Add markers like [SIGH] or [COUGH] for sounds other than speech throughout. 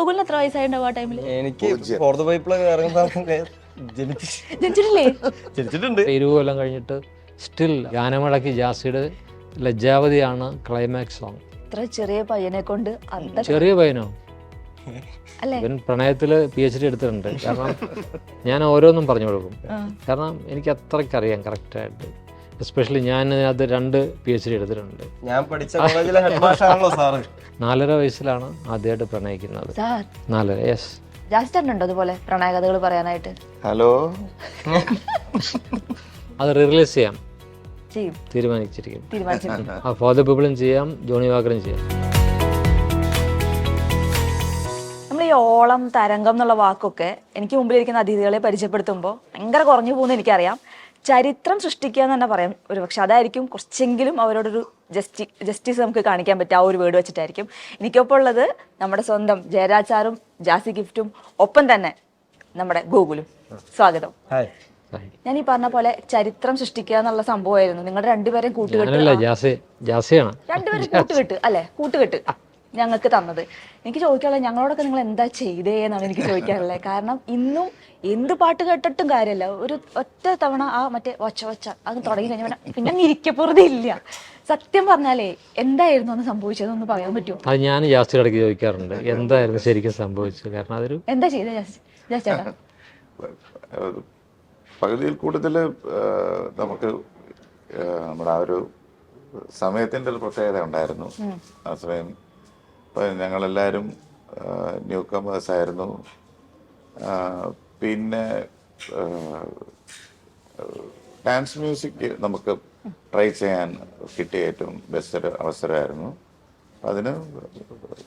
ഗോകുലിന് എത്ര വയസ്സായിട്ടുണ്ടാവും ആ ടൈമിൽ എനിക്ക് ഫോർത്ത് പൈപ്പിലൊക്കെ ഇറങ്ങുന്ന ജനിച്ച് ജനിച്ചിട്ടില്ലേ? ജനിച്ചിട്ടുണ്ട്. ഇരുപത് കൊല്ലം കഴിഞ്ഞിട്ട് സ്റ്റിൽ ഗാനമേളയ്ക്ക് ജാസിയുടെ ലജ്ജാവതിയാണ് ക്ലൈമാക്സ് സോങ് ഇത്ര ചെറിയ പയ്യനെ കൊണ്ട് ചെറിയ പയ്യനോ? ഇവൻ പ്രണയത്തിൽ പി എച്ച് ഡി എടുത്തിട്ടുണ്ട്. കാരണം ഞാൻ ഓരോന്നും പറഞ്ഞു കൊടുക്കും. കാരണം എനിക്ക് അത്രയ്ക്ക് അറിയാം കറക്റ്റായിട്ട് എസ്പെഷ്യലി ഞാൻ അതിനകത്ത് രണ്ട് പി എച്ച് ഡി എടുത്തിട്ടുണ്ട്. ഞാൻ പഠിച്ച കോളേജിലെ ഹെഡ് മാസ്റ്റർ സാറ്. നാലര വയസ്സിലാണ് ആദ്യമായിട്ട് പ്രണയിക്കുന്നത്. സാർ. നാലര യെസ് ജാസ്റ്റുണ്ടോ അതുപോലെ പ്രണയകഥകൾ പറയാനായിട്ട്? ഹലോ. അത് റിലീസ് ചെയ്യാം. ചെയ്യും. തീരുമാനിച്ചിരിക്കും തീരുമാനിച്ചിട്ടുണ്ട് ആ ഫോർ ദ പീപ്പിളും ചെയ്യാം ജോണി വാക്കറും ചെയ്യാം. നമ്മൾ ഈ ഓളം തരംഗം എന്നുള്ള വാക്കൊക്കെ എനിക്ക് മുമ്പിലിരിക്കുന്ന അതിഥികളെ പരിചയപ്പെടുത്തുമ്പോൾ ഭയങ്കര കുറഞ്ഞു പോകുന്ന എനിക്കറിയാം ചരിത്രം സൃഷ്ടിക്കുക എന്ന് തന്നെ പറയാം. ഒരു പക്ഷെ അതായിരിക്കും കുറച്ചെങ്കിലും അവരോടൊരു ജസ്റ്റി ജസ്റ്റിസ് നമുക്ക് കാണിക്കാൻ പറ്റും. ആ ഒരു വേർഡ് വെച്ചിട്ടായിരിക്കും. എനിക്കൊപ്പം ഉള്ളത് നമ്മുടെ സ്വന്തം ജയരാജ് സാറും ജാസി ഗിഫ്റ്റും ഒപ്പം തന്നെ നമ്മുടെ ഗൂഗിളും സ്വാഗതം. ഞാൻ ഈ പറഞ്ഞ പോലെ ചരിത്രം സൃഷ്ടിക്കുക എന്നുള്ള സംഭവമായിരുന്നു. നിങ്ങളുടെ രണ്ടുപേരെയും കൂട്ടുകെട്ട്. രണ്ടുപേരും കൂട്ടുകെട്ട് അല്ലെ? കൂട്ടുകെട്ട് ഞങ്ങൾക്ക് തന്നത്. എനിക്ക് ചോദിക്കാനുള്ളത് ഞങ്ങളോടൊക്കെ നിങ്ങൾ എന്താ ചെയ്തേ എന്നാണ് എനിക്ക് ചോദിക്കാനുള്ളത്. കാരണം ഇന്നും എന്ത് പാട്ട് കേട്ടിട്ടും കാര്യമല്ല. ഒരു ഒറ്റ തവണ ആ മറ്റേ ഒച്ച ഒച്ച അത് തുടങ്ങി കഴിഞ്ഞാൽ പിന്നെ അങ്ങ് ഇരിക്കപ്പുറതി ഇല്ല. സത്യം പറഞ്ഞാലേ എന്തായിരുന്നു അന്ന് സംഭവിച്ചതെന്ന് പറയാൻ പറ്റുമോ? അത് ഞാൻ ജാസ്തിയുടെ ഇടയ്ക്ക് ചോദിക്കാറുണ്ട്. എന്തായിരുന്നു ശരിക്കും സംഭവിച്ചത്? കാരണം അതൊരു എന്താ ചെയ്ത പകുതിയിൽ കൂടുതൽ നമുക്ക് നമ്മുടെ ആ ഒരു സമയത്തിന്റെ ഒരു പ്രത്യേകത ഉണ്ടായിരുന്നു. ആ സമയം ഇപ്പം ഞങ്ങളെല്ലാവരും ന്യൂ കമേഴ്സ് ആയിരുന്നു പിന്നെ ഡാൻസ് മ്യൂസിക് നമുക്ക് ട്രൈ ചെയ്യാൻ കിട്ടിയ ഏറ്റവും ബെസ്റ്റ് ഒരു അവസരമായിരുന്നു. അതിന്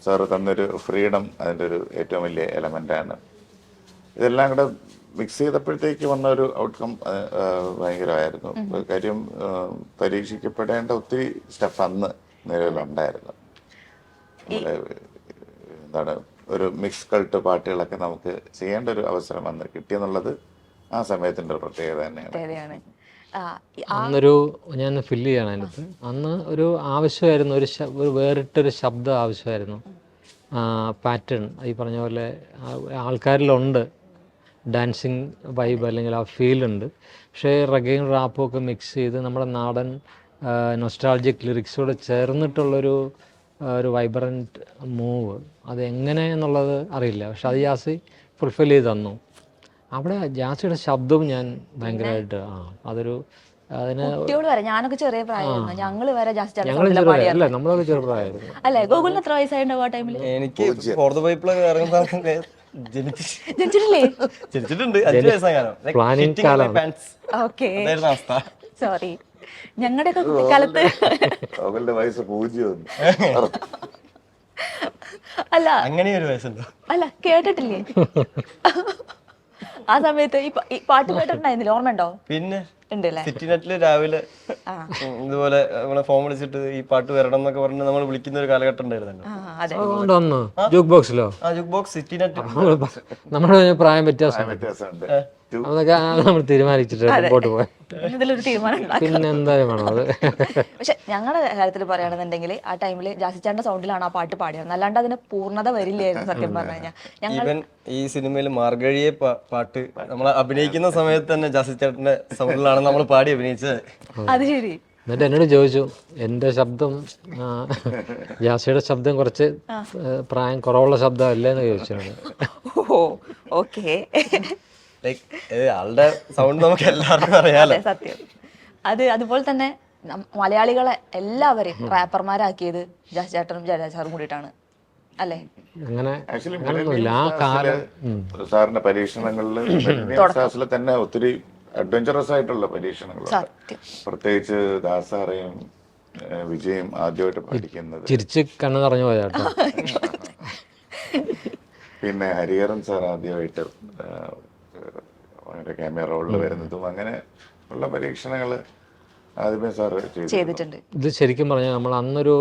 സാറ് തന്നൊരു ഫ്രീഡം അതിന്റെ ഒരു ഏറ്റവും വലിയ എലമെന്റാണ് ഇതെല്ലാം കൂടെ മിക്സ് ചെയ്തപ്പോഴത്തേക്ക് വന്ന ഒരു ഔട്ട്കം ഭയങ്കരമായിരുന്നു. കാര്യം പരീക്ഷിക്കപ്പെടേണ്ട ഒത്തിരി സ്റ്റഫ് അന്ന് നിലവിലുണ്ടായിരുന്നു. എന്താണ് ഒരു മിക്സ് കൾട്ട് പാട്ടുകളൊക്കെ നമുക്ക് ചെയ്യേണ്ട ഒരു അവസരം അന്ന് കിട്ടിയെന്നുള്ളത് ആ സമയത്തിന്റെ ഒരു പ്രത്യേകത തന്നെയാണ്. അന്നൊരു ഞാൻ ഫില്ല് ചെയ്യണം അതിനകത്ത്. അന്ന് ഒരു ആവശ്യമായിരുന്നു ഒരു ഒരു വേറിട്ടൊരു ശബ്ദം ആവശ്യമായിരുന്നു. പാറ്റേൺ ഈ പറഞ്ഞ പോലെ ആൾക്കാരിലുണ്ട്. ഡാൻസിങ് വൈബ് അല്ലെങ്കിൽ ആ ഫീലുണ്ട് ഉണ്ട്. പക്ഷേ റഗയും റാപ്പും ഒക്കെ മിക്സ് ചെയ്ത് നമ്മുടെ നാടൻ നൊസ്റ്റാൾജിക് ലിറിക്സോട് ചേർന്നിട്ടുള്ളൊരു ഒരു വൈബ്രന്റ് മൂവ് അതെങ്ങനെ എങ്ങനെ എന്നുള്ളത് അറിയില്ല. പക്ഷെ അത് ജാസി ഫുൾഫിൽ ചെയ്ത് തന്നു. അവിടെ ജാസിയുടെ ശബ്ദവും ഞാൻ ഭയങ്കരമായിട്ട് ആ അതൊരു അതിന് കുട്ടിയോട് വരെ ഞാനൊക്കെ ചെറിയ പ്രായമായിരുന്നു. ഞങ്ങൾ വരെ അല്ല നമ്മളൊക്കെ ചെറുതായിരുന്നു അല്ലെ? ഗോകുലിന് എത്ര വയസ്സായിട്ടുണ്ടാവും ആ ടൈമിൽ എനിക്ക് ജനിച്ചിട്ടില്ലേ? ജനിച്ചിട്ടുണ്ട്. അഞ്ചു വയസ്സായ സോറി ഞങ്ങളുടെയൊക്കെ കുട്ടിക്കാലത്ത് അവളുടെ വയസ്സ് പൂജ്യം അല്ല. അങ്ങനെ ഒരു വയസ്സുണ്ടോ? അല്ല കേട്ടിട്ടില്ലേ? ആ സമയത്ത് ഈ പാട്ട് കേട്ടിട്ടുണ്ടായിരുന്നില്ല? ഓർമ്മയുണ്ടോ? പിന്നെ? സിറ്റി നെറ്റിൽ രാവിലെ ഇതുപോലെ നമ്മളെ ഫോം വിളിച്ചിട്ട് ഈ പാട്ട് വരണം എന്നൊക്കെ പറഞ്ഞ് നമ്മൾ വിളിക്കുന്ന ഒരു കാലഘട്ടം ഉണ്ടായിരുന്നല്ലോ. ജൂക്ക് ബോക്സിലോ? ആ ജുക്ക് ബോക്സ് സിറ്റി നെറ്റ് നമ്മുടെ പ്രായം വ്യത്യാസം. വ്യത്യാസമുണ്ട്. അതൊക്കെ നമ്മൾ തീരുമാനിച്ചിട്ട് മുമ്പോട്ട് പിന്നെ എന്തായാലും വേണം അത്. പക്ഷെ ഞങ്ങളുടെ കാര്യത്തിൽ പറയുകയാണെന്നുണ്ടെങ്കിൽ ആ ടൈമിൽ ജാസിച്ചാന്റെ സൗണ്ടിലാണ് ആ പാട്ട് പാടിയത്. അല്ലാണ്ട് അതിന് പൂർണത വരില്ലായിരുന്നു സത്യം പറഞ്ഞു കഴിഞ്ഞാൽ ഈ സിനിമയിൽ മാർഗഴിയെ പാട്ട് നമ്മൾ അഭിനയിക്കുന്ന സമയത്ത് തന്നെ ജാസി ചേട്ടന്റെ സൗണ്ടിലാണ് നമ്മൾ പാടി അഭിനയിച്ചത്. അത് ശരി. എന്നിട്ട് എന്നോട് ചോദിച്ചു എന്റെ ശബ്ദം ജാസിയുടെ ശബ്ദം കുറച്ച് പ്രായം കുറവുള്ള ശബ്ദമല്ലേ? അല്ലേന്ന് ചോദിച്ചിട്ടുണ്ട് ഓ ഓക്കെ. ലൈക്ക് ആളുടെ സൗണ്ട് നമുക്ക് എല്ലാവർക്കും അറിയാലോ. സത്യം. അത് അതുപോലെ തന്നെ മലയാളികളെ എല്ലാവരെയും റാപ്പർമാരാക്കിയത് ജാസ് ചേട്ടനും ജയരാജ് സാറും കൂടിയിട്ടാണ്. അല്ലേ? അങ്ങനെ സാറിന്റെ പരീക്ഷണങ്ങളിൽ തന്നെ ഒത്തിരി അഡ്വഞ്ചറസ് ആയിട്ടുള്ള പരീക്ഷണങ്ങളുണ്ട്. സത്യം. പ്രത്യേകിച്ച് ദാസാറയും വിജയും ആദ്യമായിട്ട് പഠിക്കുന്നത്. ചിരിച്ച് കണ്ണു നിറഞ്ഞു പോയ പിന്നെ ഹരിഹരൻ സാർ ആദ്യമായിട്ട് വളരെ ക്യാമറ റോളിൽ വരുന്നതും അങ്ങനെ ഉള്ള പരീക്ഷണങ്ങൾ ആദ്യമേ സാർ ചെയ്തിട്ടുണ്ട്. ഇത് ശരിക്കും പറഞ്ഞാൽ നമ്മൾ അന്നൊരു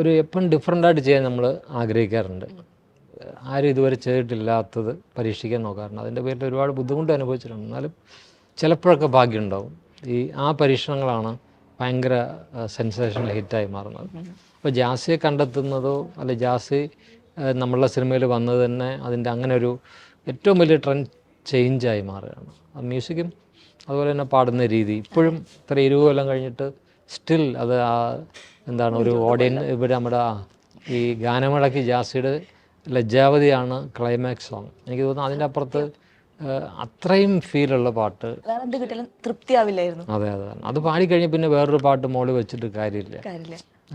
ഒരു എപ്പം ഡിഫറെന്റ് ആയിട്ട് ചെയ്യാൻ നമ്മൾ ആഗ്രഹിക്കാറുണ്ട്. ആരും ഇതുവരെ ചെയ്തിട്ടില്ലാത്തത് പരീക്ഷിക്കാൻ നോക്കാറുണ്ട് അതിന്റെ പേരിൽ ഒരുപാട് ബുദ്ധിമുട്ട് അനുഭവിച്ചിട്ടുണ്ട്. എന്നാലും ചിലപ്പോഴൊക്കെ ഭാഗ്യമുണ്ടാവും ഈ ആ പരീക്ഷണങ്ങളാണ് ഭയങ്കര സെൻസേഷണൽ ഹിറ്റായി മാറുന്നത്. അപ്പോൾ ജാസിയെ കണ്ടെത്തുന്നതോ അല്ലെ ജാസി നമ്മളുടെ സിനിമയിൽ വന്നത് തന്നെ അതിന്റെ അങ്ങനെ ഒരു ഏറ്റവും വലിയ ട്രെൻഡ് ചേഞ്ചായി മാറുകയാണ്. ആ മ്യൂസിക്കും അതുപോലെ തന്നെ പാടുന്ന രീതി. ഇപ്പോഴും ഇത്ര ഇരുപത് കൊല്ലം കഴിഞ്ഞിട്ട് സ്റ്റിൽ അത് ആ എന്താണ് ഒരു ഓഡിയൻസ് ഇവിടെ നമ്മുടെ ഈ ഗാനമേളയ്ക്ക് ജാസിയുടെ ലജ്ജാവതിയാണ് ക്ലൈമാക്സ് സോങ് എനിക്ക് തോന്നുന്നു അതിന്റെ അപ്പുറത്ത് അത്രയും ഫീലുള്ള പാട്ട്. തൃപ്തിയാവില്ലായിരുന്നു. അതെ അതെ അത്. പാടിക്കഴിഞ്ഞ് പിന്നെ വേറൊരു പാട്ട് മോൾ വെച്ചിട്ട് കാര്യമില്ല.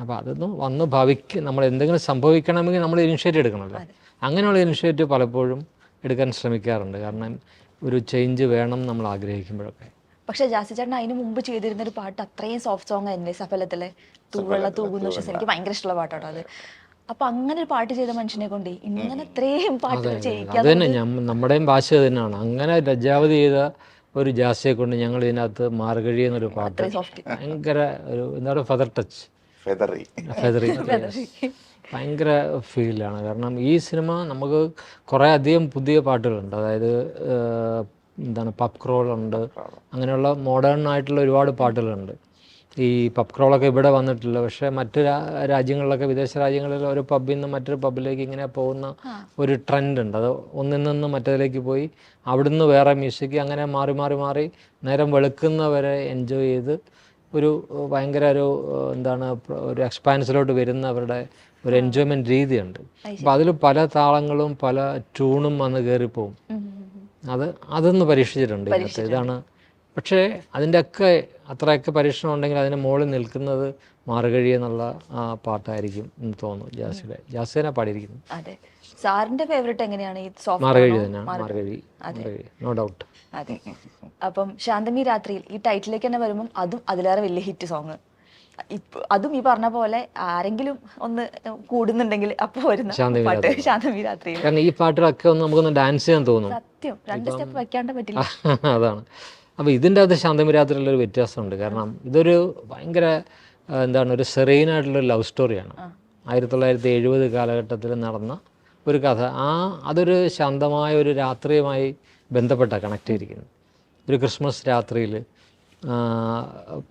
അപ്പോൾ അതൊന്നും വന്ന് ഭവിക്ക് നമ്മൾ എന്തെങ്കിലും സംഭവിക്കണമെങ്കിൽ നമ്മൾ ഇനിഷ്യേറ്റീവ് എടുക്കണമല്ലോ. അങ്ങനെയുള്ള ഇനിഷ്യേറ്റീവ് പലപ്പോഴും എടുക്കാൻ ശ്രമിക്കാറുണ്ട്. കാരണം ഒരു ചേഞ്ച് വേണം നമ്മൾ ആഗ്രഹിക്കുമ്പോഴൊക്കെ. പക്ഷെ ജാസി ചേട്ടൻ അതിന് മുമ്പ് ചെയ്തിരുന്ന ഒരു പാട്ട് അത്രയും സോഫ്റ്റ് സോങ് ആയിരുന്നു സഫലത്തിലെ തൂവെള്ള തൂകുന്ന എനിക്ക് ഭയങ്കര ഇഷ്ടമുള്ള പാട്ടാണ് അത്. അപ്പൊ അങ്ങനെ ഒരു പാട്ട് ചെയ്ത മനുഷ്യനെ കൊണ്ട് ഇങ്ങനെ ഇത്രയും പാട്ടുകൾ അത് തന്നെ ഞമ്മ- നമ്മുടെയും ഭാഷ അത് തന്നെയാണ്. അങ്ങനെ ലജ്ജാവതി ചെയ്ത ഒരു ജാസിയെ കൊണ്ട് ഞങ്ങൾ ഇതിനകത്ത് മാർഗഴി എന്നൊരു പാട്ട് ഭയങ്കര ഒരു എന്താ പറയുക ഫെദർ ടച്ച് ഫെദറി ഫെദറി ഭയങ്കര ഫീലാണ് കാരണം ഈ സിനിമ നമുക്ക് കുറേ അധികം പുതിയ പാട്ടുകളുണ്ട്. അതായത് ഏഹ്, എന്താണ് പപ്ക്രോളുണ്ട് ക്രോളുണ്ട് അങ്ങനെയുള്ള മോഡേൺ ആയിട്ടുള്ള ഒരുപാട് പാട്ടുകളുണ്ട്. ഈ പബ് ക്രോളൊക്കെ ഇവിടെ വന്നിട്ടില്ല. പക്ഷേ മറ്റു രാജ്യങ്ങളിലൊക്കെ വിദേശ രാജ്യങ്ങളിൽ ഒരു പബ്ബിൽ നിന്ന് മറ്റൊരു പബ്ബിലേക്ക് ഇങ്ങനെ പോകുന്ന ഒരു ട്രെൻഡ് ഉണ്ട്. അത് ഒന്നിൽ നിന്ന് മറ്റേതിലേക്ക് പോയി അവിടുന്ന് വേറെ മ്യൂസിക് അങ്ങനെ മാറി മാറി മാറി നേരം വെളുക്കുന്നവരെ എൻജോയ് ചെയ്ത് ഒരു ഭയങ്കര ഒരു എന്താണ് ഒരു എക്സ്പാൻസിലോട്ട് വരുന്ന അവരുടെ ഒരു എൻജോയ്മെന്റ് രീതിയുണ്ട്. അപ്പോൾ അതിൽ പല താളങ്ങളും പല ട്യൂണും വന്ന് കയറിപ്പോവും അത് അതൊന്ന് പരീക്ഷിച്ചിട്ടുണ്ട്. ഇതാണ്. പക്ഷേ അതിന്റെയൊക്കെ അത്രയൊക്കെ പരീക്ഷണം ഉണ്ടെങ്കിൽ അതിന് മുകളിൽ നിൽക്കുന്നത് മാറുകഴി എന്നുള്ള ആ പാട്ടായിരിക്കും എന്ന് തോന്നുന്നു ജാസിയുടെ. ജാസിനെ പാടിയിരിക്കുന്നു. അതെ. സാറിന്റെ ഫേവറേറ്റ് എങ്ങനെയാണ്? ഈ മാറുകഴി തന്നെയാണ് മാറുകഴി മാറുകഴി നോ ഡൗട്ട് അതെ. അപ്പം ശാന്തമി രാത്രിയിൽ ഈ ടൈറ്റിലേക്ക് തന്നെ വരുമ്പം അതും അതിലേറെ വലിയ ഹിറ്റ് സോങ് അതും ഈ പറഞ്ഞ പോലെ ആരെങ്കിലും ഒന്ന് കൂടുന്നുണ്ടെങ്കിൽ അപ്പൊ വരുന്ന പാട്ട്. ശാന്തമി രാത്രിയിൽ. കാരണം ഈ പാട്ടിലൊക്കെ ഒന്ന് നമുക്കൊന്ന് ഡാൻസ് ചെയ്യാൻ തോന്നും. സത്യം. രണ്ട് സ്റ്റെപ്പ് വെക്കാണ്ട് പറ്റില്ല. [LAUGHS] അതാണ്. അപ്പോൾ ഇതിന്റെ അകത്ത് ശാന്തമിരാത്രിയിലൊരു വ്യത്യാസമുണ്ട്. കാരണം ഇതൊരു ഭയങ്കര എന്താണ് ഒരു സെറീനായിട്ടുള്ളൊരു ലവ് സ്റ്റോറിയാണ് ആയിരത്തി തൊള്ളായിരത്തി എഴുപത് കാലഘട്ടത്തിൽ നടന്ന ഒരു കഥ. ആ അതൊരു ശാന്തമായ ഒരു രാത്രിയുമായി ബന്ധപ്പെട്ട കണക്ട് ചെയ്തിരിക്കുന്നത്. ഒരു ക്രിസ്മസ് രാത്രിയിൽ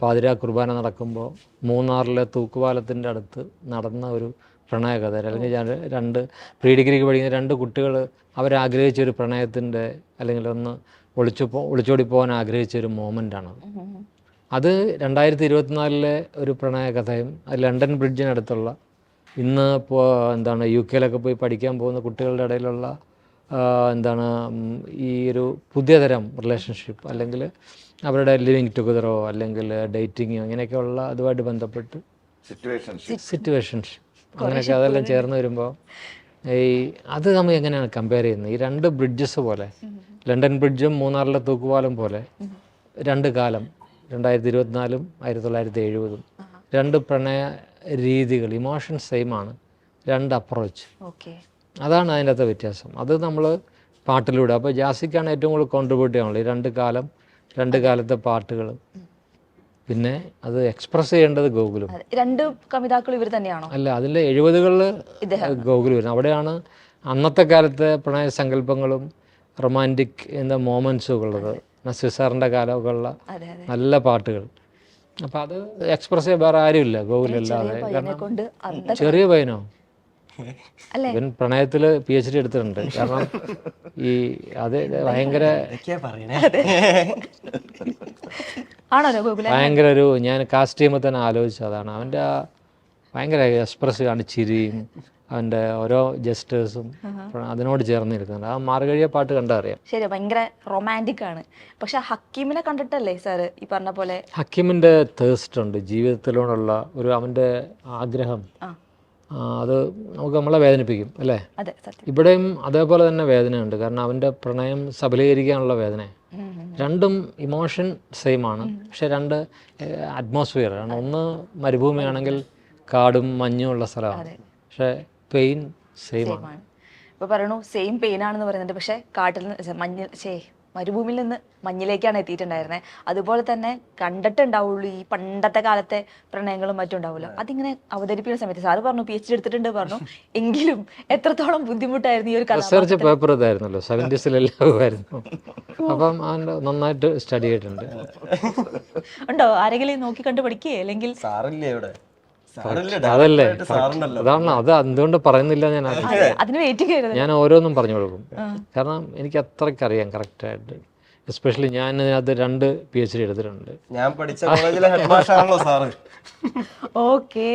പാതിരാ കുർബാന നടക്കുമ്പോൾ മൂന്നാറിലെ തൂക്കുപാലത്തിന്റെ അടുത്ത് നടന്ന ഒരു പ്രണയകഥ അല്ലെങ്കിൽ രണ്ട് പ്രീ ഡിഗ്രിക്ക് പഠിക്കുന്ന രണ്ട് കുട്ടികൾ അവരാഗ്രഹിച്ച ഒരു പ്രണയത്തിന്റെ അല്ലെങ്കിൽ ഒന്ന് ഒളിച്ചു പോ ഒളിച്ചോടി പോകാൻ ആഗ്രഹിച്ച ഒരു മോമെന്റാണത് അത് രണ്ടായിരത്തി ഇരുപത്തിനാലിലെ ഒരു പ്രണയകഥയും അത് ലണ്ടൻ ബ്രിഡ്ജിനടുത്തുള്ള ഇന്ന് ഇപ്പോൾ എന്താണ് യു കെയിലൊക്കെ പോയി പഠിക്കാൻ പോകുന്ന കുട്ടികളുടെ ഇടയിലുള്ള എന്താണ് ഈ ഒരു പുതിയ തരം റിലേഷൻഷിപ്പ് അല്ലെങ്കിൽ അവരുടെ ലിവിങ് ടുഗദറോ അല്ലെങ്കിൽ ഡേറ്റിങ്ങോ ഇങ്ങനെയൊക്കെയുള്ള അതുമായിട്ട് ബന്ധപ്പെട്ട് സിറ്റുവേഷൻഷിപ്പ് സിറ്റുവേഷൻസ് അങ്ങനെയൊക്കെ അതെല്ലാം ചേർന്ന് വരുമ്പോൾ ഈ അത് നമ്മൾ എങ്ങനെയാണ് കമ്പയർ ചെയ്യുന്നത്? ഈ രണ്ട് ബ്രിഡ്ജസ് പോലെ ലണ്ടൻ ബ്രിഡ്ജും മൂന്നാറിലെ തൂക്കുപാലം പോലെ രണ്ട് കാലം രണ്ടായിരത്തി ഇരുപത്തിനാലും ആയിരത്തി തൊള്ളായിരത്തി എഴുപതും രണ്ട് പ്രണയ രീതികൾ ഇമോഷൻ സെയിം ആണ്. രണ്ട് അപ്രോച്ച് ഓക്കെ. അതാണ് അതിന്റെ അകത്തെ വ്യത്യാസം. അത് നമ്മൾ പാട്ടിലൂടെ. അപ്പോൾ ജാസിക്കാണ് ഏറ്റവും കൂടുതൽ കോൺട്രിബ്യൂട്ട് ചെയ്യാനുള്ളത്. ഈ രണ്ട് കാലം രണ്ട് കാലത്തെ പാട്ടുകൾ പിന്നെ അത് എക്സ്പ്രസ് ചെയ്യേണ്ടത് ഗോകുലും. രണ്ട് കവിതാക്കൾ ഇവർ തന്നെയാണോ? അല്ല അതിൽ എഴുപതുകളിൽ ഗോകുലും അവിടെയാണ് അന്നത്തെ കാലത്തെ പ്രണയ സങ്കല്പങ്ങളും റൊമാന്റിക് എന്ന മോമെന്റ്സും ഉള്ളത് നസീർ സാറിന്റെ കാലമൊക്കെയുള്ള നല്ല പാട്ടുകൾ. അപ്പം അത് എക്സ്പ്രസ് ചെയ്യാൻ വേറെ ആരുമില്ല ഗോകുലല്ലാതെ കാരണം ചെറിയ പയ്യനോ? അല്ലേ? ഇവൻ പ്രണയത്തിൽ പി എച്ച് ഡി എടുത്തിട്ടുണ്ട്. കാരണം ഈ അത് ഭയങ്കര ഭയങ്കര ഒരു ഞാൻ കാസ്റ്റ് ചെയ്യുമ്പോൾ തന്നെ ആലോചിച്ചതാണ്. അവന്റെ ആ ഭയങ്കര എക്സ്പ്രസ് ആണ് ചിരിയും അവന്റെ ഓരോ ജസ്റ്റേഴ്സും അതിനോട് ചേർന്ന് നിൽക്കുന്നുണ്ട്. ആ മാർഗഴിയ പാട്ട് കണ്ടാ അറിയാം. ശരി ഭയങ്കര റൊമാന്റിക് ആണ്. പക്ഷെ ഹക്കീമിനെ കണ്ടിട്ടല്ലേ സാർ ഈ പറഞ്ഞ പോലെ? ഹക്കീമിന്റെ തേസ്റ്റ് ഉണ്ട്. ജീവിതത്തിലോടുള്ള ഒരു അവന്റെ ആഗ്രഹം. അത് നമുക്ക് നമ്മളെ വേദനിപ്പിക്കും അല്ലേ? ഇവിടെയും അതേപോലെ തന്നെ വേദനയുണ്ട്. കാരണം അവന്റെ പ്രണയം സബലീകരിക്കാനുള്ള വേദന. രണ്ടും ഇമോഷൻ സെയിം ആണ്. പക്ഷെ രണ്ട് അറ്റ്മോസ്ഫിയർ ആണ്. ഒന്ന് മരുഭൂമിയാണെങ്കിൽ കാടും മഞ്ഞും ഉള്ള സ്ഥലമാണ്. പക്ഷെ പെയിൻ സെയിം ആണ്. ഇപ്പൊ പറയണു സെയിം പെയിൻ ആണെന്ന് പറയുന്നുണ്ട്. പക്ഷേ കാട്ടിൽ നിന്ന് മഞ്ഞ് ശേ മരുഭൂമിയിൽ നിന്ന് മഞ്ഞിലേക്കാണ് എത്തിയിട്ടുണ്ടായിരുന്നത് അതുപോലെ തന്നെ കണ്ടിട്ടുണ്ടാവുള്ളൂ ഈ പണ്ടത്തെ കാലത്തെ പ്രണയങ്ങളും മറ്റും ഉണ്ടാവുമല്ലോ. അതിങ്ങനെ അവതരിപ്പിക്കുന്ന സമയത്ത് സാറ് പറഞ്ഞു പി എച്ച് ഡി എടുത്തിട്ടുണ്ട് പറഞ്ഞു. എങ്കിലും എത്രത്തോളം ബുദ്ധിമുട്ടായിരുന്നു ഈ ഒരു റിസർച്ച് പേപ്പർ ഇതായിരുന്നല്ലോ. ആയിരുന്നു അപ്പം അവന്റെ നന്നായിട്ട് സ്റ്റഡി ചെയ്തിട്ടുണ്ട്. ഉണ്ടോ? ആരെങ്കിലും നോക്കി കണ്ടു പഠിക്കേ അല്ലെങ്കിൽ സാറില്ലേ ഇവിടെ? അതല്ലേ? അത് എന്തുകൊണ്ട് പറയുന്നില്ല ഞാൻ ഞാൻ ഓരോന്നും പറഞ്ഞു കൊടുക്കും. കാരണം എനിക്ക് അത്രയ്ക്ക് കറക്റ്റ് ആയിട്ട്. എസ്പെഷ്യലി ഞാൻ അത് രണ്ട് പി എച്ച് ഡി എടുത്തിട്ടുണ്ട്. ഞാൻ പഠിച്ച കോളേജിലെ സാറ്. ഓക്കേ.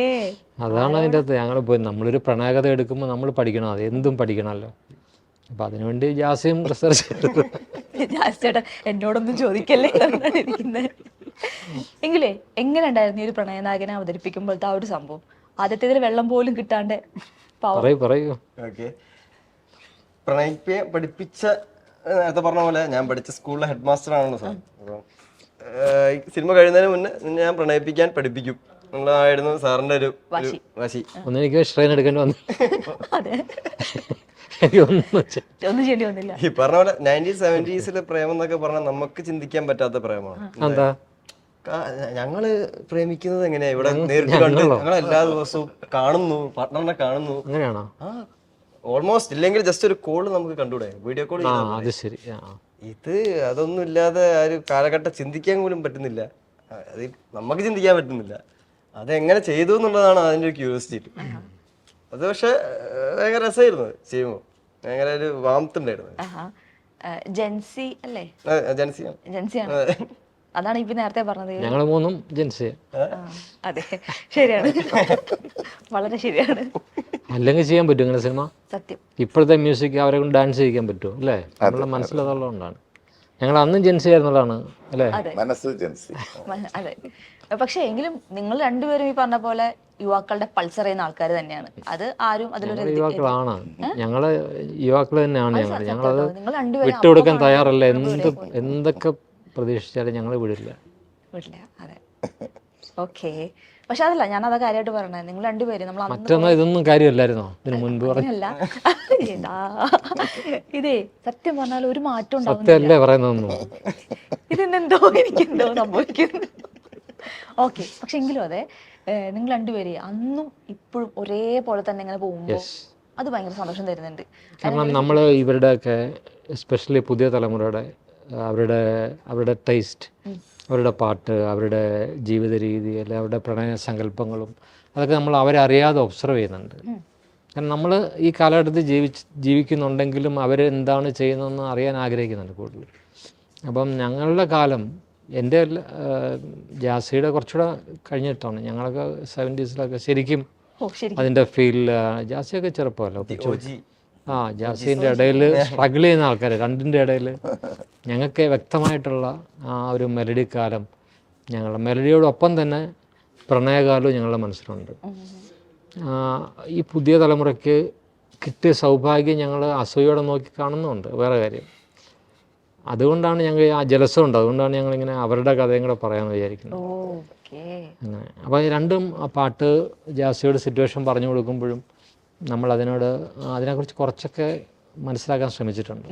അതാണ് അതിന്റെ അകത്ത് ഞങ്ങൾ പോയി. നമ്മളൊരു പ്രണയകഥ എടുക്കുമ്പോൾ നമ്മൾ പഠിക്കണം. അത് എന്തും പഠിക്കണമല്ലോ. അപ്പം അതിനുവേണ്ടി ജാസിയും റിസർച്ച് ചെയ്തത് എന്നോടൊന്നും ചോദിക്കല്ലേ ഇരിക്കുന്നത് എങ്കിലേ എങ്ങനെ ഉണ്ടായിരുന്നു ഈ ഒരു പ്രണയനായകനെ അവതരിപ്പിക്കുമ്പോഴത്തെ ആ ഒരു സംഭവം? ആദ്യത്തേതിൽ വെള്ളം പോലും കിട്ടാണ്ട് പാവം. പറയൂ പറയൂ. ഓക്കെ. പ്രണയിപ്പിയെ പഠിപ്പിച്ച ഏഹ്, നേരത്തെ പറഞ്ഞ പോലെ ഞാൻ പഠിച്ച സ്കൂളിലെ ഹെഡ് മാസ്റ്റർ ആണല്ലോ സാർ അപ്പം ഏഹ്, ഈ സിനിമ കഴിയുന്നതിന് മുന്നേ നിന്നെ ഞാൻ പ്രണയിപ്പിക്കാൻ പഠിപ്പിക്കും. എന്നുള്ളതായിരുന്നു സാറിന്റെ ഒരു ഒരു വാശി. ഒന്നും എനിക്ക് ട്രെയിൻ എടുക്കേണ്ടി വന്നു. അതെ. എനിക്ക് ഒന്നും ചെ- ഒന്നും ചെയ്യേണ്ടി വന്നില്ല. ഈ പറഞ്ഞ പോലെ നയന്റീൻ സെവന്റീസിലെ പ്രേമം എന്നൊക്കെ പറഞ്ഞാൽ നമുക്ക് ചിന്തിക്കാൻ പറ്റാത്ത പ്രേമമാണ്. എന്താ ഞങ്ങൾ പ്രേമിക്കുന്നത് എങ്ങനെയാ? ഇവിടെ നേരിട്ട് കണ്ട് ഞങ്ങൾ എല്ലാ ദിവസവും കാണുന്നു പാർട്ട്ണറിനെ കാണുന്നു. അങ്ങനെയാണോ? ഓൾമോസ്റ്റ് ഇല്ലെങ്കിൽ ജസ്റ്റ് ഒരു കോൾ നമുക്ക് കണ്ടൂടെ വീഡിയോ കോൾ ആ അത് ശരി. ഇത് അതൊന്നും ഇല്ലാതെ ആ ഒരു കാലഘട്ടം ചിന്തിക്കാൻ പോലും പറ്റുന്നില്ല. അത് നമുക്ക് ചിന്തിക്കാൻ പറ്റുന്നില്ല. അതെങ്ങനെ ചെയ്തു എന്നുള്ളതാണ് അതിന്റെ ഒരു ക്യൂരിയോസിറ്റി അത് പക്ഷെ ഭയങ്കര രസമായിരുന്നു ചെയ്യുമ്പോൾ. ഭയങ്കര ഒരു വാമത്ത് ഉണ്ടായിരുന്നു. ജെൻസി അല്ലേ? ജൻസിയാണ് ജെൻസിയാണ് അതാണ് ഇപ്പൊ നേരത്തെ പറഞ്ഞത്. ഞങ്ങൾ മൂന്നും ജെൻസ്. അതെ. ശരിയാണ്. വളരെ ശരിയാണ്. അല്ലെങ്കിൽ ചെയ്യാൻ പറ്റും ഇങ്ങനെ സിനിമ? സത്യം. ഇപ്പോഴത്തെ മ്യൂസിക് അവരെ കൊണ്ട് ഡാൻസ് ചെയ്യിക്കാൻ പറ്റുമോ അല്ലേ? നമ്മളെ മനസ്സിലതുള്ളതുകൊണ്ടാണ് ഞങ്ങൾ അന്നും ജെൻസി ആയിരുന്നുള്ളതാണ് അല്ലേ? മനസ്സ് ജെൻസ്. അതെ. പക്ഷെ എങ്കിലും നിങ്ങൾ രണ്ടുപേരും ഈ പറഞ്ഞ പോലെ യുവാക്കളുടെ പൾസർ ചെയ്യുന്ന ആൾക്കാർ തന്നെയാണ്. അത് ആരും അതിലൊരു യുവാക്കളാണ്. ഞങ്ങൾ യുവാക്കൾ തന്നെയാണ് ഞങ്ങൾ ഞങ്ങളത് നിങ്ങൾ രണ്ടുപേരും വിട്ടുകൊടുക്കാൻ തയ്യാറല്ല. എന്ത് എന്തൊക്കെ പ്രതീക്ഷിച്ചാലും ഞങ്ങൾ വിടില്ല. വിടില്ല അതെ. ഓക്കെ പക്ഷെ അതല്ല ഞാൻ അത് കാര്യമായിട്ട് പറഞ്ഞത്. നിങ്ങൾ രണ്ടുപേരും നമ്മൾ അന്ന് മറ്റൊന്നും ഇതൊന്നും കാര്യമല്ലായിരുന്നോ. ഇതിന് മുൻപ് പറഞ്ഞല്ല ഇതേ സത്യം പറഞ്ഞാൽ ഒരു മാറ്റം സത്യമല്ലേ പറയുന്നതൊന്നും. ഇതെന്തോ എനിക്കെന്തോ സംഭവിക്കുന്നു. ഓക്കെ പക്ഷെ എങ്കിലും അതെ നിങ്ങൾ രണ്ടുപേരെ അന്നും ഇപ്പോഴും ഒരേപോലെ തന്നെ ഇങ്ങനെ പോകുമ്പോൾ അത് ഭയങ്കര സന്തോഷം തരുന്നുണ്ട്. കാരണം നമ്മൾ ഇവരുടെയൊക്കെ എസ്പെഷ്യലി പുതിയ തലമുറയുടെ അവരുടെ അവരുടെ ടേസ്റ്റ് അവരുടെ പാട്ട് അവരുടെ ജീവിത രീതി അല്ലെ അവരുടെ പ്രണയ സങ്കല്പങ്ങളും അതൊക്കെ നമ്മൾ അവരെ അറിയാതെ ഒബ്സർവ് ചെയ്യുന്നുണ്ട് കാരണം നമ്മൾ ഈ കാലഘട്ടത്തിൽ ജീവിച്ച് ജീവിക്കുന്നുണ്ടെങ്കിലും അവരെന്താണ് ചെയ്യുന്നതെന്ന് അറിയാൻ ആഗ്രഹിക്കുന്നുണ്ട് കൂടുതൽ. അപ്പം ഞങ്ങളുടെ കാലം എന്റെ ജാസിയുടെ കുറച്ചുകൂടെ കഴിഞ്ഞിട്ടാണ്. ഞങ്ങളൊക്കെ സെവന്റീസിലൊക്കെ ശരിക്കും ഓ ശരി അതിന്റെ ഫീൽ ജാസിയൊക്കെ ചെറുപ്പമല്ലോ ആ ജാസിന്റെ ഇടയിൽ സ്ട്രഗിൾ ചെയ്യുന്ന ആൾക്കാർ രണ്ടിന്റെ ഇടയിൽ ഞങ്ങൾക്ക് വ്യക്തമായിട്ടുള്ള ആ ഒരു മെലഡി കാലം ഞങ്ങളുടെ മെലഡിയോടൊപ്പം തന്നെ പ്രണയകാലവും ഞങ്ങളുടെ മനസ്സിലുണ്ട്. ഈ പുതിയ തലമുറയ്ക്ക് കിട്ടിയ സൗഭാഗ്യം ഞങ്ങൾ അസൂയോടെ നോക്കി കാണുന്നുണ്ട് വേറെ കാര്യം. അതുകൊണ്ടാണ് ഞങ്ങൾ ആ ജലസമുണ്ട് അതുകൊണ്ടാണ് ഞങ്ങളിങ്ങനെ അവരുടെ കഥയും കൂടെ പറയാമെന്ന് വിചാരിക്കുന്നത്. അങ്ങനെ. അപ്പോൾ രണ്ടും ആ പാട്ട് ജാസിയോട് സിറ്റുവേഷൻ പറഞ്ഞു കൊടുക്കുമ്പോഴും നമ്മൾ അതിനോട് അതിനെക്കുറിച്ച് കുറച്ചൊക്കെ മനസ്സിലാക്കാൻ ശ്രമിച്ചിട്ടുണ്ട്.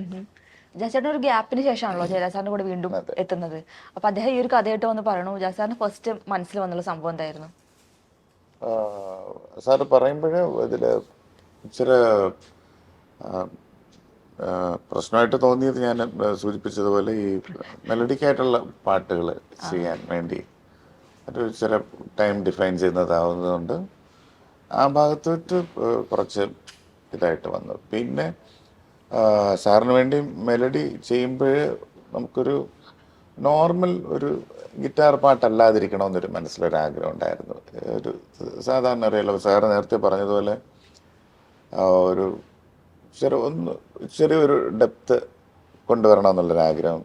ജാസാറിന് ഒരു ഗ്യാപ്പിന് ശേഷമാണല്ലോ ജയരാജാറിന് കൂടെ വീണ്ടും എത്തുന്നത്. അപ്പൊ അദ്ദേഹം ഈ ഒരു കഥയായിട്ട് വന്ന് പറയണു. ജാസാറിന് ഫസ്റ്റ് മനസ്സിൽ വന്നുള്ള സംഭവം എന്തായിരുന്നു? സാറ് പറയുമ്പോഴേ ഇതിൽ ആ, പ്രശ്നമായിട്ട് തോന്നിയത് ഞാൻ സൂചിപ്പിച്ചതുപോലെ ഈ മെലഡിക്കായിട്ടുള്ള പാട്ടുകൾ ചെയ്യാൻ വേണ്ടി. ഒരു ചില ടൈം ഡിഫൈൻ ചെയ്യുന്നതാവുന്നതുകൊണ്ട് ആ ഭാഗത്തോട്ട് കുറച്ച് ഇതായിട്ട് വന്നു. പിന്നെ സാറിന് വേണ്ടി മെലഡി ചെയ്യുമ്പോൾ നമുക്കൊരു നോർമൽ ഒരു ഗിറ്റാർ പാട്ടല്ലാതിരിക്കണമെന്നൊരു മനസ്സിലൊരു ആഗ്രഹം ഉണ്ടായിരുന്നു ഒരു സാധാരണ അറിയാലോ സാറ് നേരത്തെ പറഞ്ഞതുപോലെ ഒരു ചെറിയ ഒന്ന് ചെറിയൊരു ഡെപ്ത് കൊണ്ടുവരണം എന്നുള്ളൊരു ആഗ്രഹം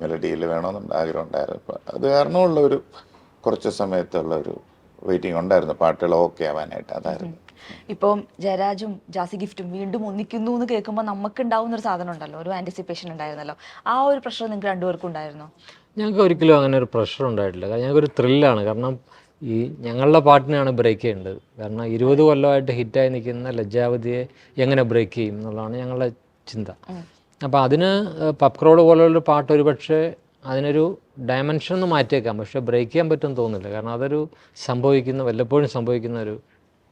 മെലഡിയിൽ വേണമെന്നുള്ള ആഗ്രഹം ഉണ്ടായിരുന്നു അത് കാരണമുള്ള ഒരു കുറച്ച് സമയത്തുള്ള ഒരു വെയിറ്റിംഗ് ഉണ്ടായിരുന്നു. പാട്ടുകൾ ഓക്കെ ആവാനായിട്ട് അതായിരുന്നു. ഇപ്പം ജയരാജും ജാസി ഗിഫ്റ്റും വീണ്ടും ഒന്നിക്കുന്നു എന്ന് കേൾക്കുമ്പോൾ നമുക്ക് ഉണ്ടാവുന്ന ഒരു സാധനം ഉണ്ടല്ലോ. ഒരു ആന്റിസിപ്പേഷൻ ഉണ്ടായിരുന്നല്ലോ. ആ ഒരു പ്രഷർ നിങ്ങൾക്ക് രണ്ടുപേർക്കും ഉണ്ടായിരുന്നോ? ഞങ്ങൾക്ക് ഒരിക്കലും അങ്ങനെ ഒരു പ്രഷർ ഉണ്ടായിട്ടില്ല. കാരണം ഞങ്ങൾക്കൊരു ത്രില്ലാണ് കാരണം ഈ ഞങ്ങളുടെ പാട്ടിനെയാണ് ബ്രേക്ക് ചെയ്യേണ്ടത്. കാരണം ഇരുപത് കൊല്ലമായിട്ട് ഹിറ്റായി നിൽക്കുന്ന ലജ്ജാവതിയെ എങ്ങനെ ബ്രേക്ക് ചെയ്യും എന്നുള്ളതാണ് ഞങ്ങളുടെ ചിന്ത. അപ്പോൾ അതിന് പപ്ക്രോഡ് പോലുള്ളൊരു പാട്ട് ഒരുപക്ഷെ അതിനൊരു ഡയമെൻഷൻ ഒന്ന് മാറ്റിയേക്കാം. പക്ഷേ ബ്രേക്ക് ചെയ്യാൻ പറ്റുമെന്ന് തോന്നുന്നില്ല. കാരണം അതൊരു സംഭവിക്കുന്ന വല്ലപ്പോഴും സംഭവിക്കുന്ന ഒരു